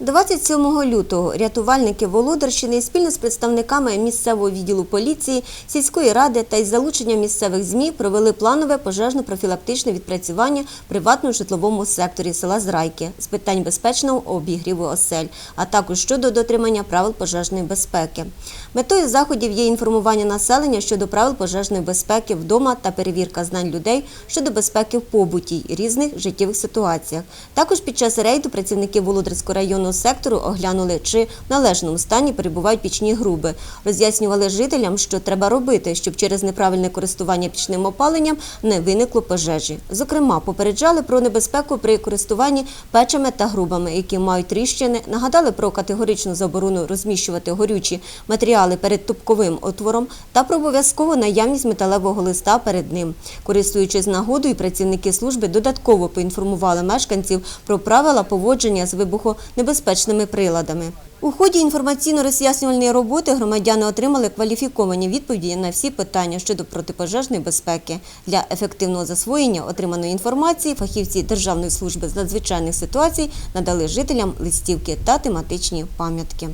27 лютого рятувальники Володарщини спільно з представниками місцевого відділу поліції, сільської ради та із залученням місцевих ЗМІ провели планове пожежно-профілактичне відпрацювання в приватному житловому секторі села Зрайки з питань безпечного обігріву осель, а також щодо дотримання правил пожежної безпеки. Метою заходів є інформування населення щодо правил пожежної безпеки вдома та перевірка знань людей щодо безпеки в побуті і різних життєвих ситуаціях. Також під час рейду працівники Володарського районного сектору оглянули, чи в належному стані перебувають пічні груби. Роз'яснювали жителям, що треба робити, щоб через неправильне користування пічним опаленням не виникло пожежі. Зокрема, попереджали про небезпеку при користуванні печами та грубами, які мають тріщини, нагадали про категоричну заборону розміщувати горючі матеріали перед тупковим отвором та про обов'язкову наявність металевого листа перед ним. Користуючись нагодою, працівники служби додатково поінформували мешканців про правила поводження з вибухонебезпечними приладами. У ході інформаційно-роз'яснювальної роботи громадяни отримали кваліфіковані відповіді на всі питання щодо протипожежної безпеки. Для ефективного засвоєння отриманої інформації фахівці Державної служби з надзвичайних ситуацій надали жителям листівки та тематичні пам'ятки.